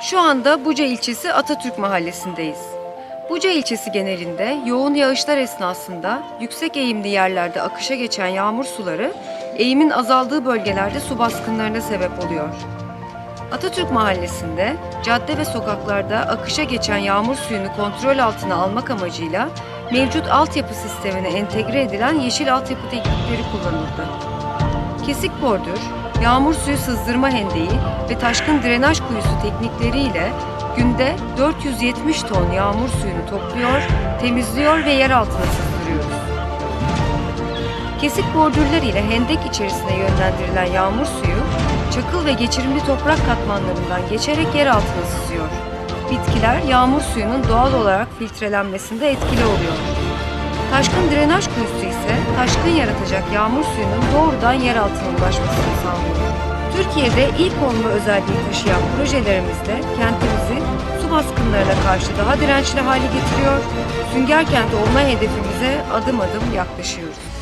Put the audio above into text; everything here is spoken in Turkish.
Şu anda Buca ilçesi Atatürk mahallesindeyiz. Buca ilçesi genelinde yoğun yağışlar esnasında yüksek eğimli yerlerde akışa geçen yağmur suları eğimin azaldığı bölgelerde su baskınlarına sebep oluyor. Atatürk Mahallesi'nde cadde ve sokaklarda akışa geçen yağmur suyunu kontrol altına almak amacıyla mevcut altyapı sistemine entegre edilen yeşil altyapı teknikleri kullanıldı. Kesik bordür, yağmur suyu sızdırma hendeği ve taşkın drenaj kuyusu teknikleriyle günde 470 ton yağmur suyunu topluyor, temizliyor ve yer altına sızdırıyoruz. Kesik bordürler ile hendek içerisine yönlendirilen yağmur suyu, çakıl ve geçirimli toprak katmanlarından geçerek yer altına sızıyor. Bitkiler yağmur suyunun doğal olarak filtrelenmesinde etkili oluyor. Taşkın drenaj kuyusu ise taşkın yaratacak yağmur suyunun doğrudan yer altına ulaşmasını sağlıyor. Türkiye'de ilk olma özelliği taşıyan projelerimizde kentimizi su baskınlarına karşı daha dirençli hale getiriyor, sünger kent olma hedefimize adım adım yaklaşıyoruz.